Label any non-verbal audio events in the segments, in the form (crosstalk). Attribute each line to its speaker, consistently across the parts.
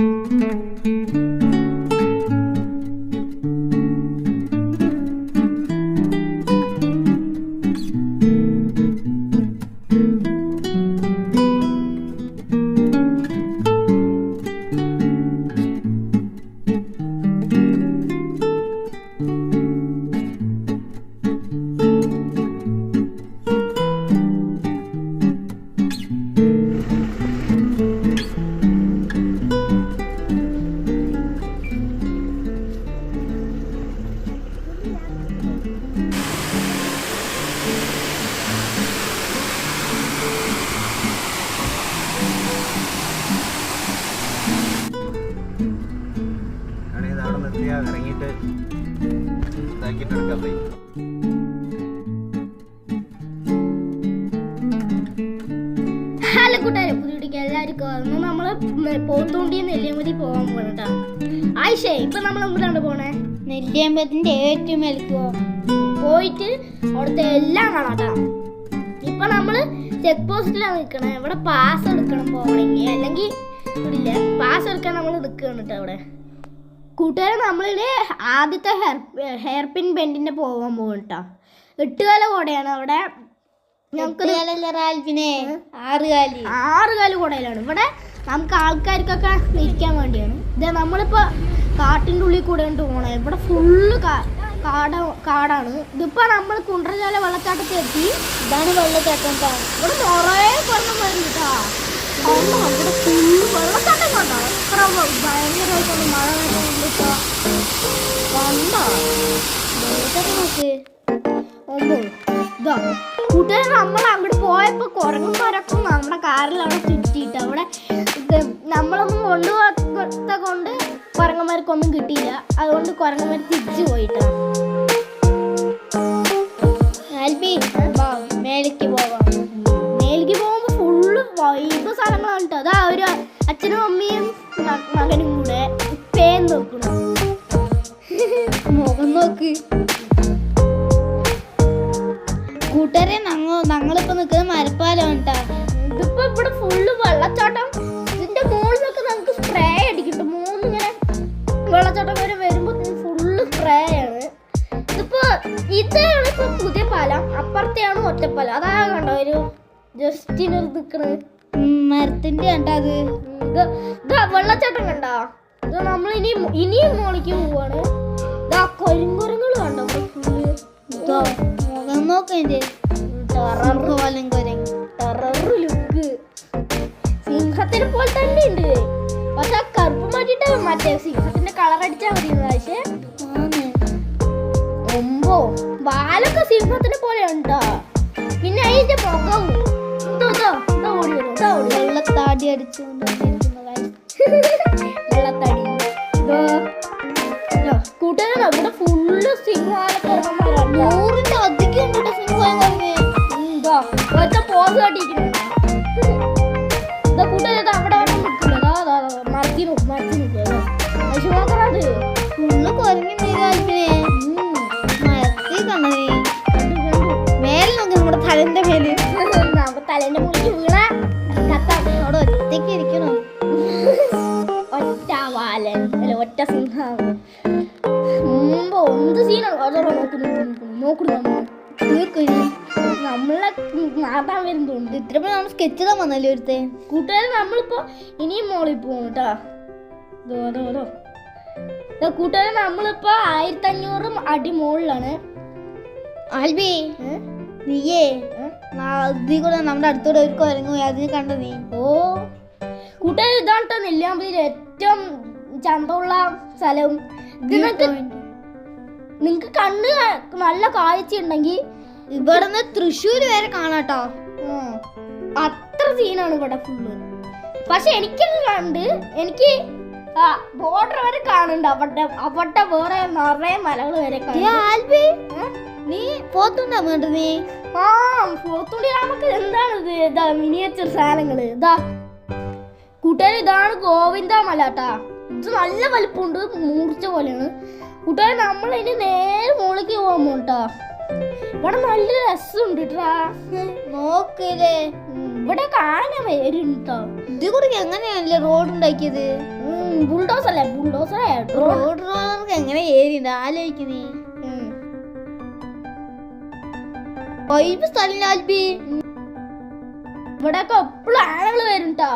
Speaker 1: thank
Speaker 2: you കൂട്ടുകാരെ പുതിയ എല്ലാവർക്കും അന്ന് നമ്മൾ പോത്തോണ്ടി നെല്ലിയമ്പതി പോകാൻ പോകണട്ടാ ആയിഷേ ഇപ്പൊ നമ്മൾ എന്താണ് പോണേ?
Speaker 3: നെല്ലിയമ്പത്തിന്റെ ഏറ്റവും മേൽക്കോ?
Speaker 2: പോയിട്ട് അവിടുത്തെ എല്ലാം കാണാട്ടാ ഇപ്പൊ നമ്മൾ ചെക്ക് പോസ്റ്റിലാണ് നിൽക്കണേ ഇവിടെ പാസ് എടുക്കണം പോകണമെങ്കിൽ. അല്ലെങ്കിൽ ഇല്ല പാസ് എടുക്കാൻ നമ്മൾ നിൽക്കണം കേട്ടോ അവിടെ. കൂട്ടുകാരെ നമ്മളിത് ആദ്യത്തെ ഹെയർ ഹെയർ പിൻ ബെൻഡിന്റെ പോകാൻ പോകും കേട്ടോ എട്ടുകാല കോടയാണ് അവിടെ.
Speaker 3: ആറുകാലി
Speaker 2: ആറ് കാൽ. കൂടയിലാണ് ഇവിടെ നമുക്ക് ആൾക്കാർക്കൊക്കെ ഇരിക്കാൻ വേണ്ടിയാണ്. ഇത് നമ്മളിപ്പോ കാട്ടിന്റെ ഉള്ളിൽ കൂടെ ഉണ്ട് പോണേ ഇവിടെ ഫുള്ള് കാട കാടാണ്. ഇതിപ്പോ നമ്മൾ കുണ്ടറചാല വെള്ളച്ചാട്ടത്തിൽ എത്തി.
Speaker 3: ഇതാണ് വെള്ളച്ചാട്ടം ട്ടാ.
Speaker 2: ഇവിടെ നിറയെ വരുന്നുണ്ട് കേട്ടോ ഇവിടെ ഫുള്ള് വെള്ളച്ചാട്ടം കണ്ടോ? എത്ര ഭ- ഭയങ്കരമായിട്ടാണ് മഴ വരുന്നുണ്ട് കണ്ടോ?
Speaker 3: വെള്ളച്ചാട്ടം നോക്ക്.
Speaker 2: ഒമ്പോ ഇതാ. കൂട്ടുകാർ നമ്മൾ അങ്ങോട്ട് പോയപ്പോൾ കുരങ്ങന്മാരൊക്കെ നമ്മുടെ കാറിൽ അവിടെ ചുറ്റിയിട്ട് അവിടെ നമ്മളൊന്നും കൊണ്ടുപോകാത്ത കൊണ്ട് കുരങ്ങന്മാർക്കൊന്നും കിട്ടിയില്ല. അതുകൊണ്ട് കുരങ്ങന്മാർ തിരിച്ചു
Speaker 3: പോയിട്ടാണ് മേലേക്ക് പോവാം.
Speaker 2: മേലേക്ക് പോകുമ്പോ ഫുള്ള് വൈബ് സ്ഥലങ്ങളാണ് കേട്ടോ അതാ ഒരു അച്ഛനും അമ്മയും മകനും കൂടെ പേൻ നോക്കണം
Speaker 3: മുഖം നോക്ക്. കൂട്ടുകാരെ ഞങ്ങൾ ഞങ്ങളിപ്പോ നിൽക്കുന്നത് മരപ്പാലം കേട്ടാ
Speaker 2: ഇതിപ്പോ ഇവിടെ ഫുള്ള് വെള്ളച്ചാട്ടം. ഇതിന്റെ മുകളിലൊക്കെ നമുക്ക് സ്പ്രേ അടിക്കുന്നുണ്ട്. മൂന്നിങ്ങനെ വെള്ളച്ചാട്ടം വരെ വരുമ്പോ ഫുള്ള് സ്പ്രേ ആണ്. ഇതിപ്പോ ഇതാണ് ഇപ്പൊ പുതിയ പാലം. അപ്പുറത്തെയാണ് ഒറ്റപ്പാലം അതാ കണ്ടോ ഒരു ജസ്റ്റിന് നിക്കണത്
Speaker 3: മരത്തിന്റെ കണ്ടാ അത്.
Speaker 2: ഇത് വെള്ളച്ചാട്ടം കണ്ടോ? ഇത് നമ്മൾ ഇനി ഇനിയും മോളിക്ക് പോവാണ്. ഇതാ കരിങ്കുരങ്ങൾ കണ്ടോ ഫുള്ള്
Speaker 3: ഇതോ നൂറിന്റെ അധികം ഉണ്ട് സിംഹം
Speaker 2: ഒറ്റ പോസ് കാട്ടിയിരിക്കുന്നു ഇതാ കൂട്ടുകാരെ അവിടെ അവിടെ നിൽക്കുന്നത് മറക്കി നോക്കും മറക്കി നോക്കുക പക്ഷെ നോക്കണം അത്
Speaker 3: ഫുള്ള് കുരങ്ങി നീരാൽപ്പിനെ
Speaker 2: ഉം.
Speaker 3: മരത്തി കണ്ടേ മേലെ നോക്കി നമ്മുടെ തലന്റെ മേൽ
Speaker 2: നമ്മ തലന്റെ മുകളിൽ വീണ കത്താണ്
Speaker 3: അവിടെ ഒറ്റയ്ക്ക് ഇരിക്കണോ
Speaker 2: ഒറ്റ ഒറ്റ സിംഹം മുമ്പ് എന്ത് സീനാണ് അതോ നോക്കുന്നു നോക്കുന്നു നോക്കുന്നു നമ്മളെ മാതാൻ വരുന്നുണ്ട്.
Speaker 3: ഇത്ര നമ്മൾ സ്കെച്ച് ഇടാൻ വന്നല്ലേ ഒരുത്തെ
Speaker 2: കൂട്ടുകാർ നമ്മളിപ്പോ ഇനിയും മോളിൽ പോകും കേട്ടോ കൂട്ടുകാരെ നമ്മളിപ്പോ ആയിരത്തി അഞ്ഞൂറ് അടി മുകളിലാണ്
Speaker 3: ആൽബി? നീയേ. കൂടെ നമ്മുടെ അടുത്തൂടെ ഒരു കുരങ്ങ് അതിന് കണ്ട നീ?
Speaker 2: ഓ. കൂട്ടുകാർ ഇതാണ് കേട്ടോ നെല്ലിയാമ്പതിയിൽ ഏറ്റവും ചന്തമുള്ള സ്ഥലവും. ഇതിനൊക്കെ നിങ്ങക്ക് കണ്ണ് നല്ല കാഴ്ച ഉണ്ടെങ്കിൽ
Speaker 3: ഇവിടുന്ന് തൃശ്ശൂർ വരെ കാണാട്ടോ.
Speaker 2: അത്ര സീനാണ് ഇവിടെ ഫുള്ള്. പക്ഷെ എനിക്കൊക്കെ കണ്ട് എനിക്ക് ബോർഡർ വരെ കാണുന്നുണ്ട്. അവിടെ അവിടെ വേറെ നിറയെ മലകൾ വരെ
Speaker 3: ആൽബി നീ പോത്തുണ്ടാ വേണ്ട നീ?
Speaker 2: ആ പോത്തുണ്ടി. നമുക്ക് എന്താണ് ഇത്? ഇതാ മിനിയേച്ചർ സാധനങ്ങൾ. ഇതാ. കൂട്ടുകാർ ഇതാണ് ഗോവിന്ദ മല ട്ടാ. ഇത് നല്ല വലിപ്പമുണ്ട്. മൂർച്ച പോലെയാണ്. കൂട്ടുകാരെ നമ്മൾ അതിന്റെ നേരെ മുകളിലേക്ക് പോകാൻ പോട്ടാ ഇവിടെ നല്ല രസമുണ്ട് ട്ടാ.
Speaker 3: നോക്കില്ലേ
Speaker 2: ഉം, ഇവിടെ കാണാൻ വരുന്നുണ്ടോ
Speaker 3: ഇത് കൂടെ എങ്ങനെയാണല്ലേ റോഡ് ഉണ്ടാക്കിയത്?
Speaker 2: ബുൾഡോസ് അല്ലേ? ബുൾഡോസർ
Speaker 3: റോഡ് റോഡർക്ക് എങ്ങനെ ഏരിയുണ്ട്? ആലോചിക്കുന്നേ ഇവിടെ സ്ഥലം
Speaker 2: ഇവിടെയൊക്കെ എപ്പോഴും ആളുകൾ വരും ട്ടോ.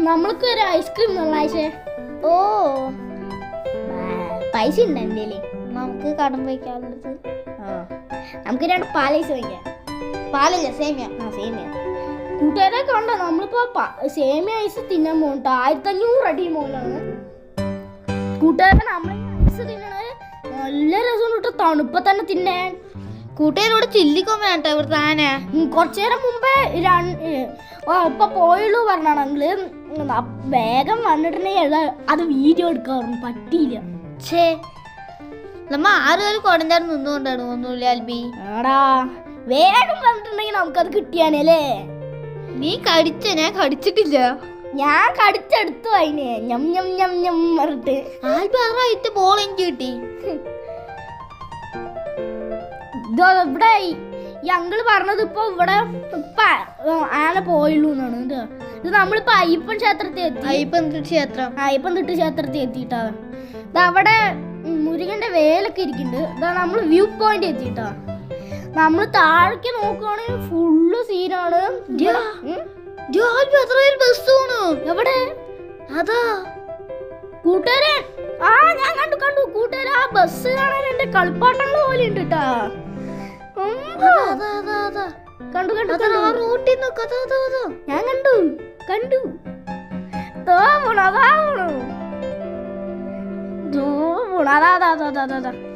Speaker 2: നമ്മൾക്ക് ഒരു ഐസ്ക്രീം നന്നായിച്ചേ
Speaker 3: ഓ.
Speaker 2: പൈസ ഉണ്ട് എന്റെ
Speaker 3: നമുക്ക് കടം വയ്ക്കാനുള്ളത്.
Speaker 2: നമുക്ക് രണ്ട് പാലൈസ് വയ്ക്കാം.
Speaker 3: പാലല്ല സേമിയ.
Speaker 2: ആ സേമിയ. കൂട്ടുകാരെ കണ്ടോ നമ്മളിപ്പോ സേമിയ ഐസ് തിന്നാൻ പോകട്ടോ ആയിരത്തി അഞ്ഞൂറ് അടി മുകളിലാണ് കൂട്ടുകാരെ നമ്മൾ ഐസ് തിന്നണത് നല്ല രസം കിട്ടും. തണുപ്പ തന്നെ തിന്നാൻ.
Speaker 3: കൂട്ടുകാരോട് ചില്ലിക്കോ കേട്ടോ ഇവിടുത്തെ ആന
Speaker 2: കുറച്ചു നേരം മുമ്പേ ഇപ്പൊ പോയുള്ളൂ പറഞ്ഞാണെങ്കിൽ വേഗം വന്നിട്ടുണ്ടെങ്കിൽ അത് അത് വീഡിയോ എടുക്കാറുണ്ട് പറ്റിയില്ല.
Speaker 3: ഛേ നമ്മ ആരും കൊടഞ്ചാട് നിന്നുകൊണ്ടാണ് ഒന്നുമില്ല അൽബി.
Speaker 2: ആടാ വേഗം വന്നിട്ടുണ്ടെങ്കിൽ നമുക്കത് കിട്ടിയാനല്ലേ
Speaker 3: നീ കടിച്ച? ഞാൻ കടിച്ചിട്ടില്ല.
Speaker 2: ഞാൻ കടിച്ചെടുത്തു അതിനെ. ഞം ഞം ഞം ഞം പറഞ്ഞിട്ട്.
Speaker 3: ആൽബി അറായിട്ട് ബോൾ എനിക്ക് കിട്ടി.
Speaker 2: ഇവിടെ ഞങ്ങൾ പറഞ്ഞത് ഇപ്പൊ ഇവിടെ ആന പോയുള്ളൂ എന്നാണ്. ഇത് ഇത് നമ്മളിപ്പോ അയ്യപ്പൻ ക്ഷേത്രത്തിൽ എത്തി.
Speaker 3: അയ്യപ്പൻ ക്ഷേത്രം.
Speaker 2: അയ്യപ്പൻ തിട്ട് ക്ഷേത്രത്തിൽ എത്തിയിട്ടാ. ഇത് അവിടെ മുരുകന്റെ വേലൊക്കെ ഇരിക്കുന്നുണ്ട്. ഇതാ നമ്മൾ വ്യൂ പോയിന്റ് എത്തിയിട്ടാ. നമ്മൾ താഴേക്ക് നോക്കുവാണെങ്കിൽ ഫുള്ള് സീനാണ് ഉം.
Speaker 3: ആൽബി അത്ര ബസ് പോണു
Speaker 2: എവിടെ?
Speaker 3: അതാ.
Speaker 2: കൂട്ടുകാരെ ആ ഞാൻ കണ്ടു കണ്ടു. കൂട്ടുകാരെ ആ ബസ് കാണാൻ എന്റെ കളിപ്പാട്ടങ്ങൾ പോലെ ഉണ്ട് കേട്ടാ കണ്ടു കണ്ടു
Speaker 3: ആ റോട്ടിൽ
Speaker 2: ഞാൻ കണ്ടു കണ്ടു.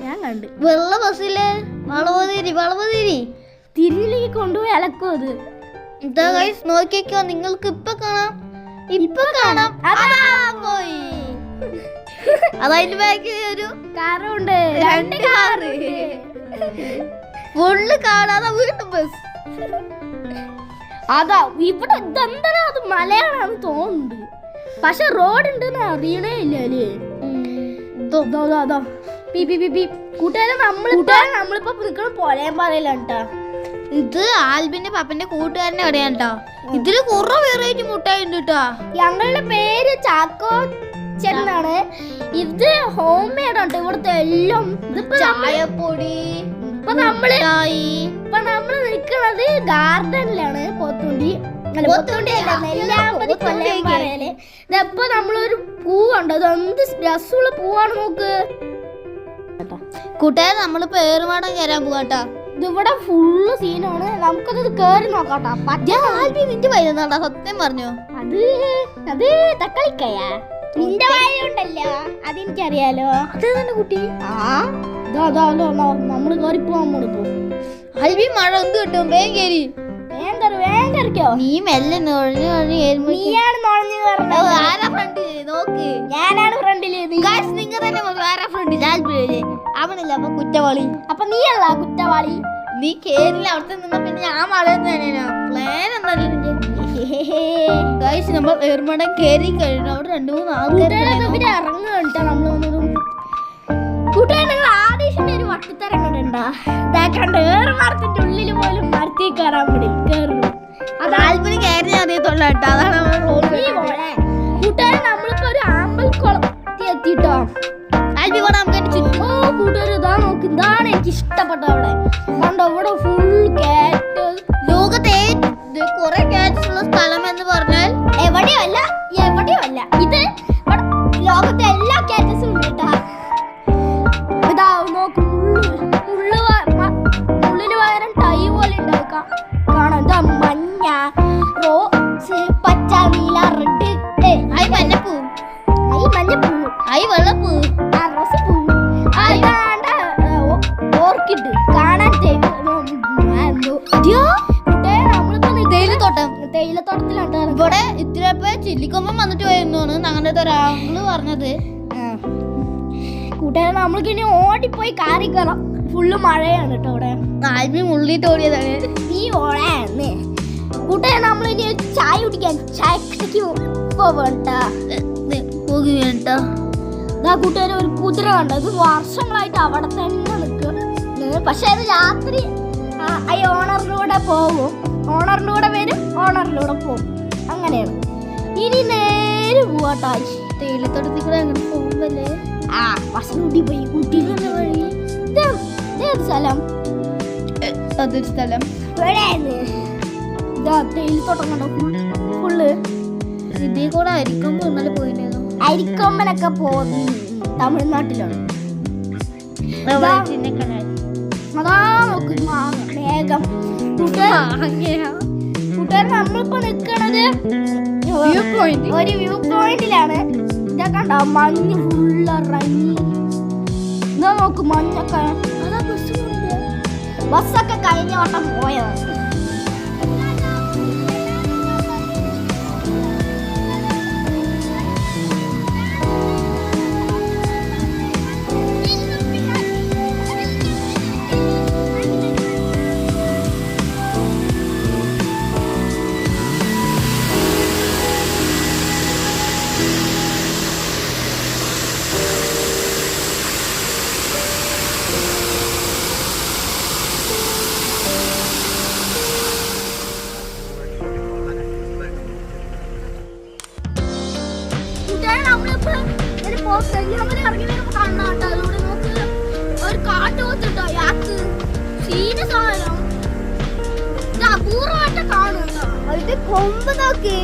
Speaker 2: ഞാൻ കണ്ട്.
Speaker 3: വെള്ള ബസ്സിലെ വളവതിരി വളവതിരി.
Speaker 2: തിരിയിലേക്ക് കൊണ്ടുപോയി അലക്കും അത്.
Speaker 3: ഇതാ ഗൈസ് നോക്കിക്കോ നിങ്ങൾക്ക് ഇപ്പൊ കാണാം. ഇപ്പൊ കാണാം. പോയി. (laughs) അതതിന്റെ ബാക്കിൽ ഒരു
Speaker 2: കാറുണ്ട്.
Speaker 3: രണ്ട് കാറ്. ഫുള്ള് കാണാതെ വീണ്ടും ബസ്
Speaker 2: അതാ ഇവിടെ ഇതെന്താ അത് മലയാളാന്ന് തോന്നുന്നുണ്ട്. പക്ഷെ റോഡ് ഉണ്ടെന്ന് അറിയണേ ഇല്ല അല്ലേ? ദോ, ദോ, ദോ, ദോ. പി, പി, പി, പി. കൂട്ടുകാരെ നമ്മൾ നമ്മളിപ്പോ നിക്കണ പോലെയും പറയലാണ് ട്ടാ.
Speaker 3: ഇത് ആൽബിന്റെ പപ്പന്റെ കൂട്ടുകാരന്റെ കടയാണ് കേട്ടോ. ഇതിൽ കുറെ വെറൈറ്റി മുട്ടായി ഉണ്ട് കേട്ടോ.
Speaker 2: ഞങ്ങളുടെ പേര് ചാക്കോ ചെന്നാണ് ഇത് ഹോം മെയ്ഡ് ഉണ്ട് ഇവിടുത്തെ എല്ലാം ഇതിപ്പോ
Speaker 3: ചായപ്പൊടി.
Speaker 2: ഇപ്പൊ
Speaker 3: നമ്മൾ
Speaker 2: ഇപ്പൊ നമ്മൾ നിക്കണത് ഗാർഡനിലാണ് പോത്തുണ്ടി. ഇതപ്പൊ നമ്മളൊരു പൂവുണ്ട്? അത് എന്ത് രസമുള്ള പൂവാണ് നോക്ക്.
Speaker 3: കൂട്ടുകാരൻ നമ്മൾ പേറുമാടം കയറാൻ പോവാട്ടോ
Speaker 2: ഇതിവിടെ ഫുള്ള് സീനാണ് നമുക്കത് കേറി നോക്കാട്ടോ.
Speaker 3: നിന്റെ വൈകുന്നാടാ സത്യം പറഞ്ഞു.
Speaker 2: അത് അത് തക്കളിക്കയാ. നിന്റെ വായുണ്ടല്ലോ. അതെനിക്കറിയാലോ.
Speaker 3: കുട്ടി?
Speaker 2: ആ. ഇതാ നമ്മൾ
Speaker 3: ആൽബി മഴ എന്ത് കിട്ടും? വേഗം കയറി നീ മെല്ലെ നുഴഞ്ഞു നുഴഞ്ഞു കയറുമ്പോ
Speaker 2: നീയാണ് നുഴഞ്ഞു കയറണത്
Speaker 3: ആരാ ഫ്രണ്ട്? നോക്ക്.
Speaker 2: ഞാനാണ്
Speaker 3: ഫ്രണ്ടിൽ. നിങ്ങൾ തന്നെ ആരാ അവനില്ല അപ്പൊ കുറ്റവാളി?
Speaker 2: അപ്പൊ നീയല്ല കുറ്റവാളി.
Speaker 3: നീ കേറില്ല അവിടുത്തെ നിന്ന പിന്നെ ഞാൻ മഴ തന്നെയാണ് പ്ലാൻ എന്താ ഗായ്സ് നമ്മൾ ഏർമടം കേറി കഴിഞ്ഞു. അവിടെ രണ്ടു മൂന്ന് ആൾക്കാർ
Speaker 2: കൂട്ടുകാരൊക്കെ ഇറങ്ങുന്നുണ്ടോ നമ്മൾ വന്നതും കൂട്ടുകാരെ നിങ്ങൾ ആദേശിന്റെ ഒരു വട്ടിത്തരം കണ്ടാ ഇതാ കണ്ട? ഏറ് മരത്തിന്റെ ഉള്ളിൽ പോലും മരത്തി കയറാൻ വേണ്ടി കയറും അത്
Speaker 3: ആൽബിന് കയറി അറിയത്തുള്ളൂ കേട്ടോ. അതാണ് നമ്മൾ
Speaker 2: കൂട്ടുകാരെ നമ്മളിപ്പോ ഒരു ആമ്പൽക്കുളത്തി എത്തിട്ടോ
Speaker 3: ആൽബി കൂടെ നമുക്ക് ചുറ്റും
Speaker 2: ഓ കൂട്ടുകാർ ഇതാ നോക്ക്. ഇതാണ് എനിക്ക് ഇഷ്ടപ്പെട്ടത് അവിടെ. കണ്ടോ? അവിടെ ഫുൾ കാറ്റ്
Speaker 3: ലോകത്തെ കുറെ
Speaker 2: കാറ്റ്സ്
Speaker 3: ഉള്ള ചില്ലിക്കൊമ്പൻ വന്നിട്ട് പോയിരുന്നു ഞങ്ങളുടെ ഒരാൾ പറഞ്ഞത്.
Speaker 2: കൂട്ടുകാരൻ നമ്മൾക്ക് ഇനി ഓടിപ്പോയി കാറി കയറാം ഫുള്ള് മഴയാണ് കേട്ടോ അവിടെ.
Speaker 3: ആൽബി മുള്ളിട്ട് ഓടിയതാണ്.
Speaker 2: നീ ഓടാന്ന് കൂട്ടുകാരൻ നമ്മൾ ഇനി ചായ കുടിക്കാൻ ചായക്ക് പോവണ്ട
Speaker 3: ആ
Speaker 2: ഇതാ കൂട്ടുകാരെ ഒരു കുതിര കണ്ടോ? ഇത് വർഷങ്ങളായിട്ട് അവിടെ തന്നെ നിൽക്കും. പക്ഷെ അത് രാത്രി ആ ഓണറിലൂടെ പോകും. ഓണറിലൂടെ വരും ഓണറിലൂടെ പോകും. അങ്ങനെയാണ്. ഇനി നേരെ പോവാട്ടോ
Speaker 3: തേയിലത്തോട്ടത്തിൽ കൂടെ അങ്ങനെ പോകുമ്പല്ലേ?
Speaker 2: ആ. ബസ്സിൽ പോയി. കൂട്ടിയില്ല വഴി. സ്ഥലം.
Speaker 3: അതൊരു സ്ഥലം.
Speaker 2: ഇതാ തേയിലത്തോട്ടം കണ്ടോ? ഫുള്ള്.
Speaker 3: ഇതിൽ കൂടെ അരിക്കുമ്പോ ഇന്നലെ പോയിരുന്നു
Speaker 2: അരിക്കൊമ്പനൊക്കെ പോകുന്നു തമിഴ്നാട്ടിലാണ്. അതാ നോക്ക് മേഘം. കൂട്ടുകാർ കൂട്ടുകാർ നമ്മളിപ്പോ നിക്കണത്. ഒരു വ്യൂ പോയിന്റിലാണ് കണ്ടോ? മഞ്ഞ് ഫുള്ള് ഇറങ്ങി ഇതാ നോക്ക് മഞ്ഞൊക്കെ. ബസ്സൊക്കെ കഴിഞ്ഞ വട്ടം പോയത്. കൊമ്പ് നോക്കി.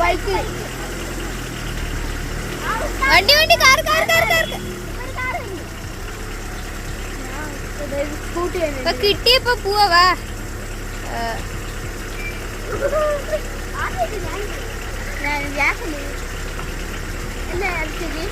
Speaker 2: ബൈക്ക്
Speaker 3: വണ്ടി വണ്ടി car car car car
Speaker 2: scooty
Speaker 3: ഇപ്പൊ കിട്ടിയപ്പോ പോവാ
Speaker 2: ഞാൻ ഗ്യാസ് അല്ലേ അടിച്ചത്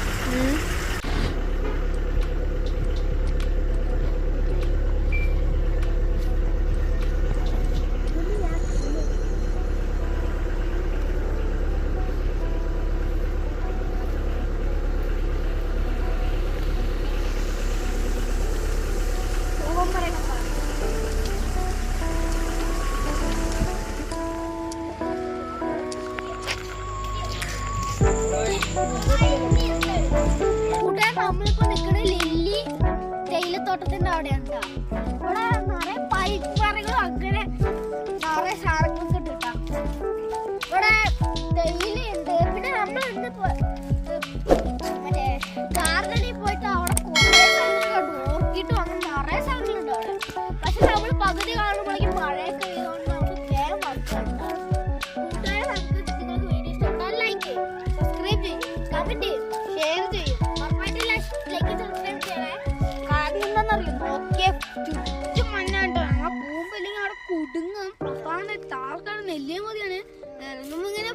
Speaker 2: നമ്മളിപ്പോ നിക്കണ ലില്ലി തേയിലത്തോട്ടത്തിന്റെ അവിടെയാണ്. ഇവിടെ നിറയെ പൈപ്പറകളും അങ്ങനെ നിറയെ സാധനങ്ങളൊക്കെ ഉണ്ട്. ഇവിടെ തേയിലുണ്ട് പിന്നെ നമ്മൾ ഇന്ന് മറ്റേ പോയിട്ട് പക്ഷെ നമ്മൾ ലൈക്ക് സബ്സ്ക്രൈബ്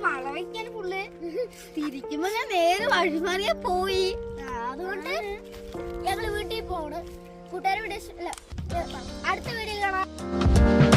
Speaker 2: വളവയ്ക്കാൻ ഫുള്ള് തിരിക്കുമ്പോ ഞാൻ നേരെ വഴിമാറിയാ പോയി. അതുകൊണ്ട് ഞങ്ങൾ വീട്ടിൽ പോണ്. കൂട്ടുകാരെ വീഡിയോ അടുത്ത വീഡിയോ കാണാം.